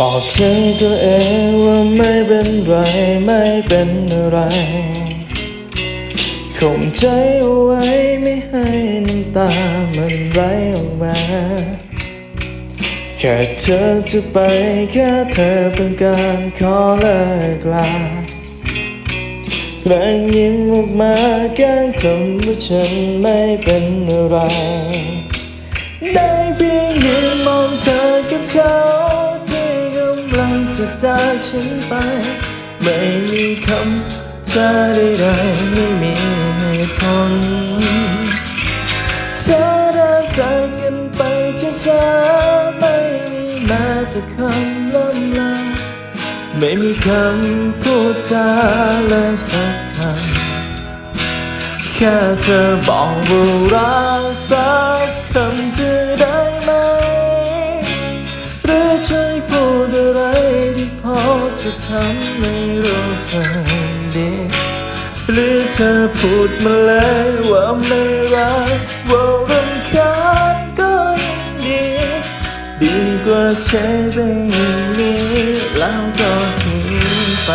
บอกใจตัวเองว่าไม่เป็นไรไม่เป็นอะไรข่มใจเอาไว้ไม่ให้น้ำตามันไหลออกมาแค่เธอจะไปแค่เธอต้องการขอเลิกลาแกล้งยิ้มออกมาแกล้งทำว่าฉันไม่เป็นอะไร ได้เพียงยืนมองเธอ จากฉันไป ไม่มีคำจะใดๆไม่มีเหตุผลเธอเดินจากกันไปช้าๆไม่มีแม้แต่คำล่ำลาไม่มีคำพูดจาเลยสักคำแค่เธอบอกว่ารักสัก จะทำให้รู้สึกดี หรือเธอพูดมาเลยว่าไม่รักว่ารำคาญก็ยังดี ดีกว่าใช้ไปอย่างนี้แล้วก็ทิ้งไป